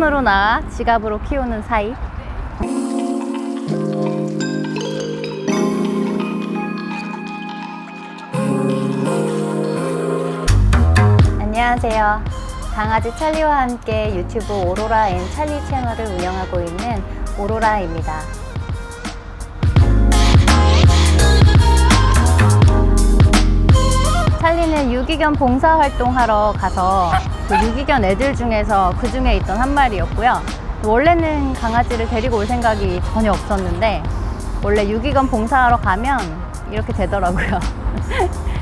으로 나와 지갑으로 키우는 사이. 안녕하세요. 강아지 찰리와 함께 유튜브 오로라 앤 찰리 채널을 운영하고 있는 오로라입니다. 찰리는 유기견 봉사활동하러 가서 그 유기견 애들 중에서 그 중에 있던 한 마리였고요. 원래는 강아지를 데리고 올 생각이 전혀 없었는데 원래 유기견 봉사하러 가면 이렇게 되더라고요.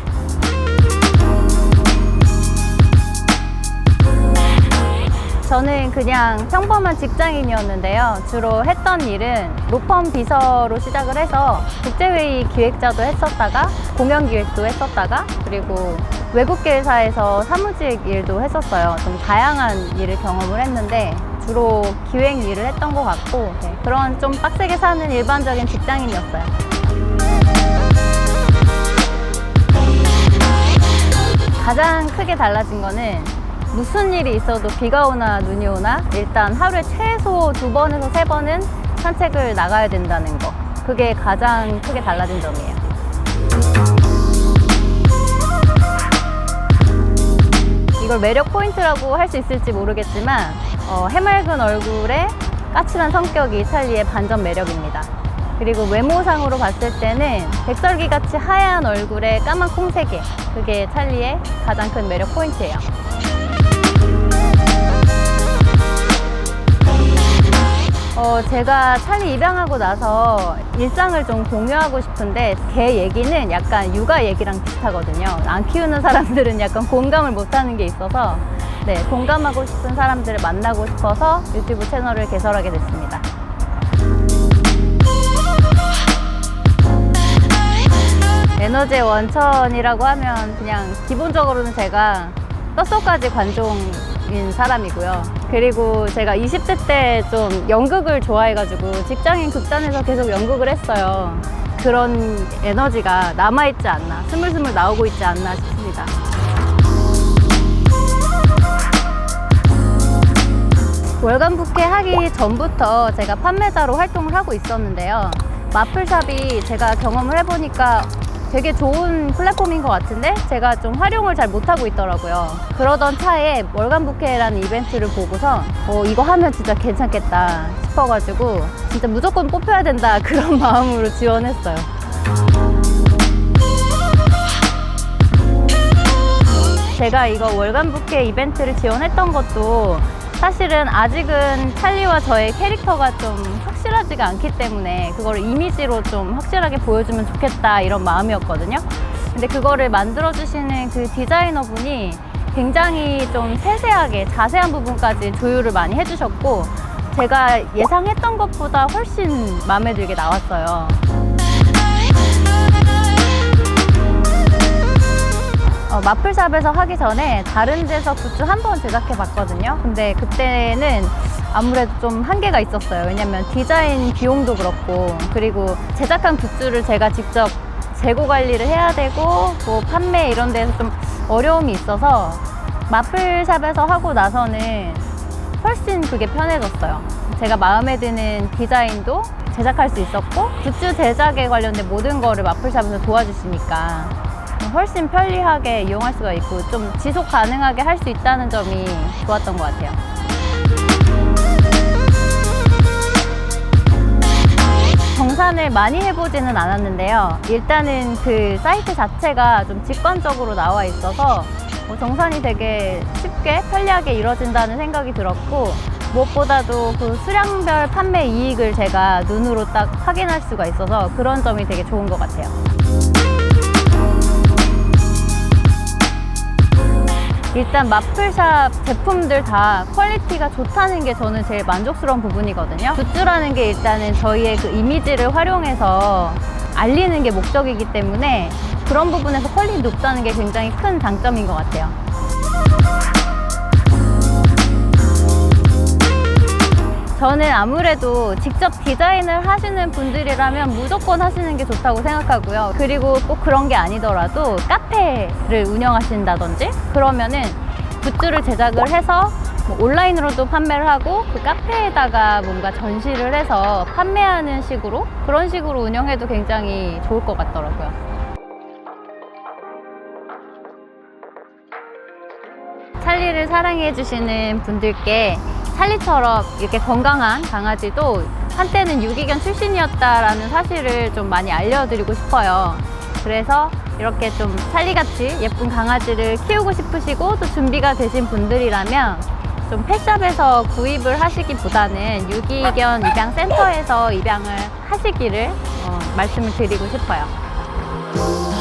저는 그냥 평범한 직장인이었는데요. 주로 했던 일은 로펌 비서로 시작을 해서 국제회의 기획자도 했었다가 공연 기획도 했었다가 그리고 외국계 회사에서 사무직 일도 했었어요. 좀 다양한 일을 경험을 했는데 주로 기획 일을 했던 것 같고 네, 그런 좀 빡세게 사는 일반적인 직장인이었어요. 가장 크게 달라진 거는 무슨 일이 있어도 비가 오나 눈이 오나 일단 하루에 최소 두 번에서 세 번은 산책을 나가야 된다는 거. 그게 가장 크게 달라진 점이에요. 이걸 매력 포인트라고 할 수 있을지 모르겠지만 어, 해맑은 얼굴에 까칠한 성격이 찰리의 반전 매력입니다. 그리고 외모상으로 봤을 때는 백설기 같이 하얀 얼굴에 까만 콩세개 그게 찰리의 가장 큰 매력 포인트예요. 어, 제가 찰리 입양하고 나서 일상을 좀 공유하고 싶은데 걔 얘기는 약간 육아 얘기랑 비슷하거든요. 안 키우는 사람들은 약간 공감을 못하는 게 있어서 네, 공감하고 싶은 사람들을 만나고 싶어서 유튜브 채널을 개설하게 됐습니다. 에너지의 원천이라고 하면 그냥 기본적으로는 제가 뼛속까지 관종 인 사람이고요. 그리고 제가 20대 때 좀 연극을 좋아해가지고 직장인 극단에서 계속 연극을 했어요. 그런 에너지가 남아있지 않나, 스물스물 나오고 있지 않나 싶습니다. 월간 부캐 하기 전부터 제가 판매자로 활동을 하고 있었는데요. 마플샵이 제가 경험을 해보니까 되게 좋은 플랫폼인 것 같은데 제가 좀 활용을 잘 못하고 있더라고요. 그러던 차에 월간 부캐라는 이벤트를 보고서 어, 이거 하면 진짜 괜찮겠다 싶어가지고 진짜 무조건 뽑혀야 된다 그런 마음으로 지원했어요. 제가 이거 월간 부캐 이벤트를 지원했던 것도 사실은 아직은 찰리와 저의 캐릭터가 좀 확실하지가 않기 때문에 그거를 이미지로 좀 확실하게 보여주면 좋겠다 이런 마음이었거든요. 근데 그거를 만들어주시는 그 디자이너 분이 굉장히 좀 세세하게 자세한 부분까지 조율을 많이 해주셨고 제가 예상했던 것보다 훨씬 마음에 들게 나왔어요. 어, 마플샵에서 하기 전에 다른 데서 굿즈 한 번 제작해 봤거든요. 근데 그때는 아무래도 좀 한계가 있었어요. 왜냐면 디자인 비용도 그렇고, 그리고 제작한 굿즈를 제가 직접 재고 관리를 해야 되고, 뭐 판매 이런 데서 좀 어려움이 있어서 마플샵에서 하고 나서는 훨씬 그게 편해졌어요. 제가 마음에 드는 디자인도 제작할 수 있었고, 굿즈 제작에 관련된 모든 거를 마플샵에서 도와주시니까 훨씬 편리하게 이용할 수가 있고 좀 지속 가능하게 할 수 있다는 점이 좋았던 것 같아요. 정산을 많이 해보지는 않았는데요. 일단은 그 사이트 자체가 좀 직관적으로 나와 있어서 뭐 정산이 되게 쉽게 편리하게 이루어진다는 생각이 들었고 무엇보다도 그 수량별 판매 이익을 제가 눈으로 딱 확인할 수가 있어서 그런 점이 되게 좋은 것 같아요. 일단 마플샵 제품들 다 퀄리티가 좋다는 게 저는 제일 만족스러운 부분이거든요. 굿즈라는 게 일단은 저희의 그 이미지를 활용해서 알리는 게 목적이기 때문에 그런 부분에서 퀄리티 높다는 게 굉장히 큰 장점인 것 같아요. 저는 아무래도 직접 디자인을 하시는 분들이라면 무조건 하시는 게 좋다고 생각하고요. 그리고 꼭 그런 게 아니더라도 카페를 운영하신다든지 그러면은 굿즈를 제작을 해서 뭐 온라인으로도 판매를 하고 그 카페에다가 뭔가 전시를 해서 판매하는 식으로 그런 식으로 운영해도 굉장히 좋을 것 같더라고요. 찰리를 사랑해주시는 분들께 찰리처럼 이렇게 건강한 강아지도 한때는 유기견 출신이었다라는 사실을 좀 많이 알려드리고 싶어요. 그래서 이렇게 좀 찰리같이 예쁜 강아지를 키우고 싶으시고 또 준비가 되신 분들이라면 좀 펫샵에서 구입을 하시기보다는 유기견 입양 센터에서 입양을 하시기를 어, 말씀을 드리고 싶어요.